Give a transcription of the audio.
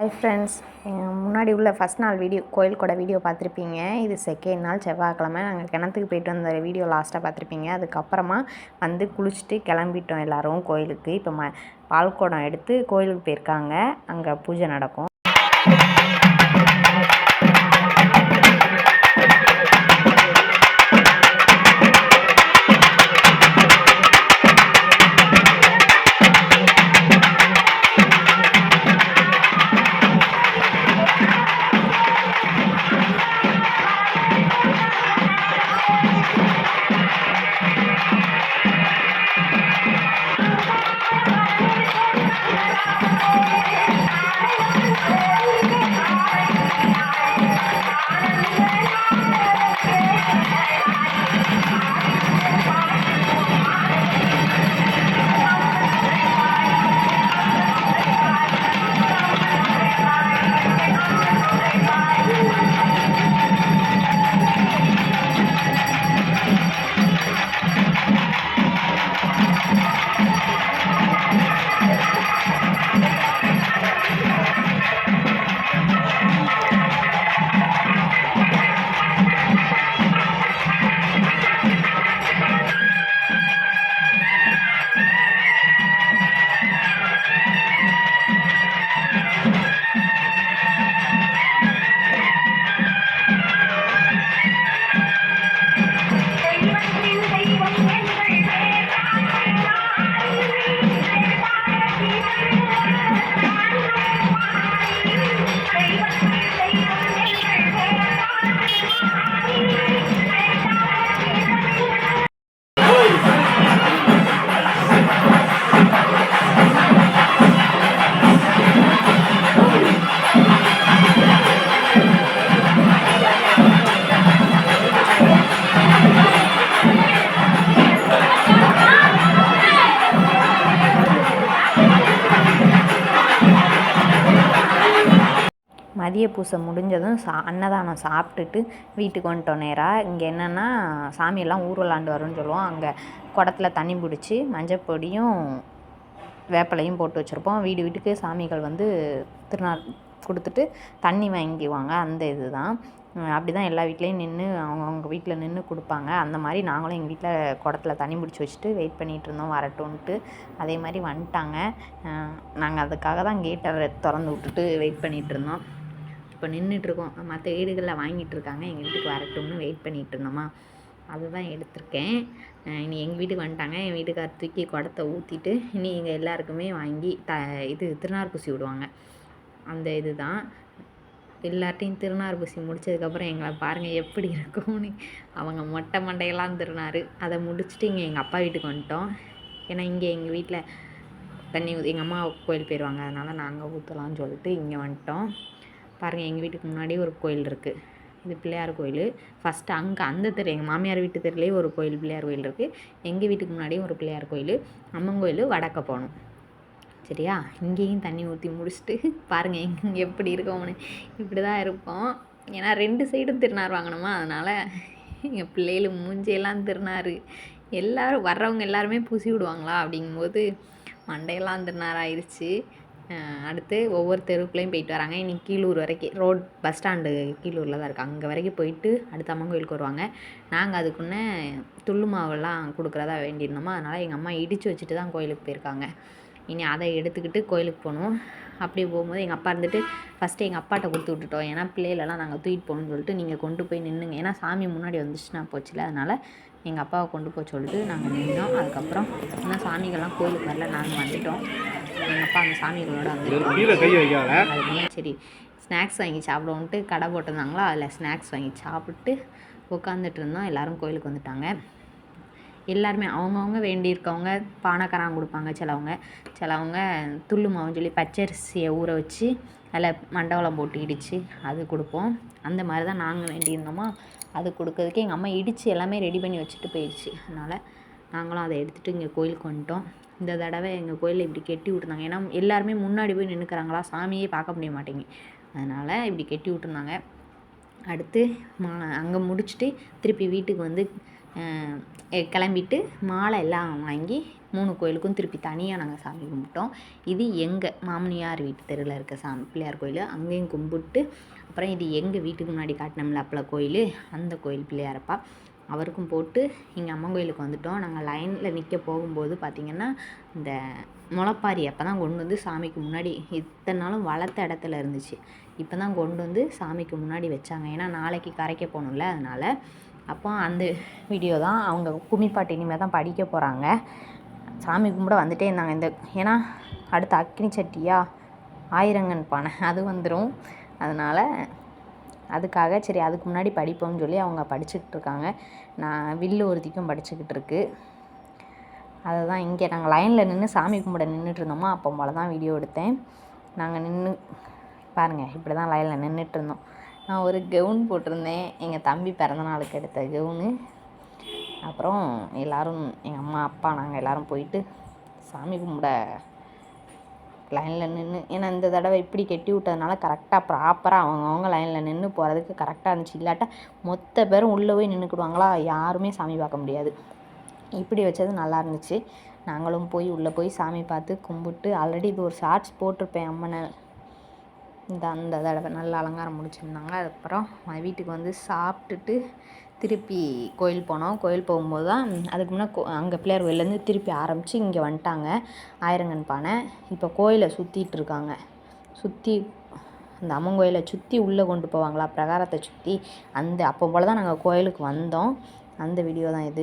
Hi friends முன்னாடி உள்ள first நாள் வீடியோ கோயில் கூட வீடியோ பார்த்துருப்பீங்க. இது செகண்ட் நாள் செவ்வாய்க்கிழமை. நாங்கள் கிணத்துக்கு போயிட்டு வந்த வீடியோ லாஸ்ட்டாக பார்த்துருப்பீங்க. அதுக்கப்புறமா வந்து குளிச்சுட்டு கிளம்பிட்டோம் எல்லோரும் கோயிலுக்கு. இப்போ ம பால்குடம் எடுத்து கோயிலுக்கு போயிருக்காங்க. அங்கே பூஜை நடக்கும். மதிய பூசை முடிஞ்சதும் சா அன்னதானம் சாப்பிட்டுட்டு வீட்டுக்கு வந்துட்டோம் நேராக இங்கே என்னென்னா சாமியெல்லாம் ஊர் விளாண்டு வரும்னு சொல்லுவோம். அங்கே குடத்துல தண்ணி பிடிச்சி மஞ்சப்பொடியும் வேப்பிலையும் போட்டு வச்சுருப்போம். வீடு வீட்டுக்கு சாமிகள் வந்து திருநாள் கொடுத்துட்டு தண்ணி வாங்கிக்குவாங்க அந்த இது தான் அப்படி தான் எல்லா வீட்லேயும் நின்று அவங்கவுங்க வீட்டில் நின்று கொடுப்பாங்க. அந்த மாதிரி நாங்களும் எங்கள் வீட்டில் குடத்துல தண்ணி பிடிச்சி வச்சுட்டு வெயிட் பண்ணிகிட்டு இருந்தோம். வரட்டும்ன்ட்டு அதே மாதிரி வந்துட்டாங்க. நாங்கள் அதுக்காக தான் கேட்டை திறந்து விட்டுட்டு வெயிட் பண்ணிகிட்டு இருந்தோம். இப்போ நின்றுட்டுருக்கோம் மற்ற வீடுகளில் வாங்கிட்டு இருக்காங்க எங்கள் வீட்டுக்கு வரட்டும்னு வெயிட் பண்ணிகிட்டு இருந்தோமா அதுதான் எடுத்திருக்கேன். இனி எங்கள் வீட்டுக்கு வந்துட்டாங்க. என் வீட்டுக்கார தூக்கி குடத்த ஊற்றிட்டு இனி எங்கள் எல்லாருக்குமே வாங்கி த இது திருநார்பூசி விடுவாங்க. அந்த இது தான் எல்லார்ட்டையும் திருநார்பூசி முடிச்சதுக்கப்புறம் எங்களை பாருங்கள் எப்படி இருக்கும்னு. அவங்க மொட்டை மண்டையெல்லாம் திருநாறு அதை முடிச்சுட்டு இங்கே எங்கள் அப்பா வீட்டுக்கு வந்துட்டோம். ஏன்னா இங்கே எங்கள் வீட்டில் தண்ணி ஊற்றி எங்கள் அம்மா கோயில் போயிடுவாங்க அதனால் நாங்கள் ஊற்றலாம்னு சொல்லிட்டு இங்கே வந்துட்டோம். பாருங்கள் எங்கள் வீட்டுக்கு முன்னாடி ஒரு கோயில் இருக்குது இது பிள்ளையார் கோயில். ஃபஸ்ட்டு அங்கே அந்த தெரு எங்கள் மாமியார் வீட்டு தெருலேயே ஒரு கோயில் பிள்ளையார் கோயில் இருக்குது எங்கள் வீட்டுக்கு முன்னாடியும் ஒரு பிள்ளையார் கோயில். அம்மன் கோயில் வடக்க போகணும். சரியா? இங்கேயும் தண்ணி ஊற்றி முடிச்சுட்டு பாருங்கள் எங்கே எப்படி இருக்கோம்னு. இப்படி தான் இருப்போம். ஏன்னா ரெண்டு சைடும் திருநார் வாங்கணுமா? அதனால் எங்கள் பிள்ளைகள் மூஞ்சியெல்லாம் திருநார். எல்லோரும் வர்றவங்க எல்லாருமே பூசி விடுவாங்களா? அப்படிங்கும்போது மண்டையெல்லாம் திருநார் ஆயிடுச்சு அடுத்து ஒவ்வொரு தெருவுக்குள்ளேயும் போயிட்டு வராங்க. இன்றைக்கி கீழூர் வரைக்கும் ரோட் பஸ் ஸ்டாண்டு கீழூரில் தான் இருக்குது அங்கே வரைக்கும் போயிட்டு அடுத்து அம்மன் கோயிலுக்கு வருவாங்க. நாங்கள் அதுக்குன்னே துள்ளு மாவெல்லாம் கொடுக்குறதா வேண்டியிருந்தோமா? அதனால் எங்கள் அம்மா இடித்து வச்சுட்டு தான் கோயிலுக்கு போயிருக்காங்க. இனி அதை எடுத்துக்கிட்டு கோயிலுக்கு போகணும். அப்படி போகும்போது எங்கள் அப்பா இருந்துட்டு ஃபஸ்ட்டு எங்கள் அப்பாட்ட கொடுத்து விட்டுட்டோம். ஏன்னா பிள்ளைகளெல்லாம் நாங்கள் தூக்கிட்டு போகணும்னு சொல்லிட்டு நீங்கள் கொண்டு போய் நின்றுங்க ஏன்னா சாமி முன்னாடி வந்துச்சுன்னா போச்சுல. அதனால் எங்கள் அப்பாவை கொண்டு போக சொல்லிட்டு நாங்கள் நின்றோம் அதுக்கப்புறம் ஆனால் சாமிகள்லாம் கோயிலுக்கு வரல. நாங்கள் வந்துட்டோம். எங்கள் அப்பா அந்த சாமிகளோட வந்து சரி ஸ்நாக்ஸ் வாங்கி சாப்பிடுவோன்ட்டு கடை போட்டிருந்தாங்களா? அதில் ஸ்நாக்ஸ் வாங்கி சாப்பிட்டு உட்காந்துட்டு இருந்தோம். எல்லோரும் கோயிலுக்கு வந்துட்டாங்க. எல்லாருமே அவங்கவுங்க வேண்டியிருக்கவங்க பானக்காரம் கொடுப்பாங்க சிலவங்க. சிலவங்க துள்ளு மாவுன்னு சொல்லி பச்சரிசியை ஊற வச்சு அதில் மண்டவளம் போட்டு இடித்து அது கொடுப்போம். அந்த மாதிரி தான் நாங்கள் வேண்டியிருந்தோமா? அது கொடுக்கறதுக்கு எங்கள் அம்மா இடித்து எல்லாமே ரெடி பண்ணி வச்சுட்டு போயிடுச்சு அதனால் நாங்களும் அதை எடுத்துகிட்டு இங்கே கோயிலுக்கு வந்துட்டோம். இந்த தடவை எங்கள் கோயிலில் இப்படி கெட்டி விட்ருந்தாங்க ஏன்னா எல்லாருமே முன்னாடி போய் நின்றுக்கிறாங்களா சாமியே பார்க்க முடிய மாட்டேங்க அதனால் இப்படி கெட்டி விட்ருந்தாங்க அடுத்து மா அங்கே முடிச்சுட்டு திருப்பி வீட்டுக்கு வந்து கிளம்பிட்டு மாலை எல்லாம் வாங்கி மூணு கோயிலுக்கும் திருப்பி தனியாக நாங்கள் சாமி கும்பிட்டோம். இது எங்கள் மாமனியார் வீட்டு தெருவில் இருக்க சாமி பிள்ளையார் கோயில். அங்கேயும் கும்பிட்டு அப்புறம் இது எங்கள் வீட்டுக்கு முன்னாடி காட்டினோம்ல அப்பள கோயில். அந்த கோயில் பிள்ளையாரப்பா. அவருக்கும் போட்டு இங்கே அம்மன் கோயிலுக்கு வந்துட்டோம். நாங்கள் லைனில் நிற்க போகும்போது பார்த்திங்கன்னா இந்த முளைப்பாரி அப்போ தான் கொண்டு வந்து சாமிக்கு முன்னாடி இத்தனை நாளும் வளர்த்த இடத்துல இருந்துச்சு. இப்போ தான் கொண்டு வந்து சாமிக்கு முன்னாடி வச்சாங்க. ஏன்னா நாளைக்கு கரைக்க போகணும்ல அதனால். அப்போ அந்த வீடியோ தான் அவங்க கும்மிப்பாட்டு இனிமேல் தான் படிக்க போகிறாங்க சாமி கும்பிட வந்துட்டே இருந்தாங்க. இந்த ஏன்னா அடுத்து அக்னி சட்டியா? ஆயிரங்கன் பானை. அது வந்துடும் அதனால் அதுக்காக சரி அதுக்கு முன்னாடி படிப்போம்னு சொல்லி அவங்க படிச்சுக்கிட்டு இருக்காங்க நான் வில்லு ஒருத்திக்கும் படிச்சுக்கிட்டு இருக்கு அதை தான் இங்கே. நாங்கள் லைனில் நின்று சாமி கும்பிட நின்றுட்டு இருந்தோமா அப்போ போல தான் வீடியோ எடுத்தேன். நாங்கள் நின்று பாருங்கள் இப்படி தான் லைனில் நின்றுட்டு இருந்தோம் நான் ஒரு கவுன் போட்டிருந்தேன். எங்கள் தம்பி பிறந்தநாளுக்கு எடுத்த கவுனு அப்புறம் எல்லோரும் எங்கள் அம்மா அப்பா நாங்கள் எல்லோரும் போயிட்டு சாமி கும்பிட லைனில் நின்று ஏன்னா இந்த தடவை இப்படி கெட்டி விட்டதுனால கரெக்டாக ப்ராப்பராக அவங்கவுங்க லைனில் நின்று போகிறதுக்கு கரெக்டாக இருந்துச்சு. இல்லாட்டா மொத்த பேரும் உள்ளே போய் நின்றுக்கிடுவாங்களா யாருமே சாமி பார்க்க முடியாது. இப்படி வச்சது நல்லா இருந்துச்சு. நாங்களும் போய் உள்ளே போய் சாமி பார்த்து கும்பிட்டு ஆல்ரெடி இது ஒரு ஷார்ட்ஸ் போட்டிருப்பேன் அம்மனை. இந்த அந்த தடவை நல்ல அலங்காரம் முடிச்சிருந்தாங்க. அதுக்கப்புறம் வீட்டுக்கு வந்து சாப்பிட்டுட்டு திருப்பி கோயில் போனோம். கோயில் போகும்போது தான் அதுக்கு முன்னே கோ அங்கே பிள்ளையார் கோயிலேருந்து திருப்பி ஆரம்பித்து இங்கே வந்துட்டாங்க. ஆயிரங்கன் பானை. இப்போ கோயிலை சுற்றிட்டு இருக்காங்க. சுற்றி அந்த அம்மன் கோயிலை சுற்றி உள்ளே கொண்டு போவாங்களா? பிரகாரத்தை சுற்றி அந்த அப்போ போல் தான் நாங்கள் கோயிலுக்கு வந்தோம். அந்த வீடியோ தான் இது.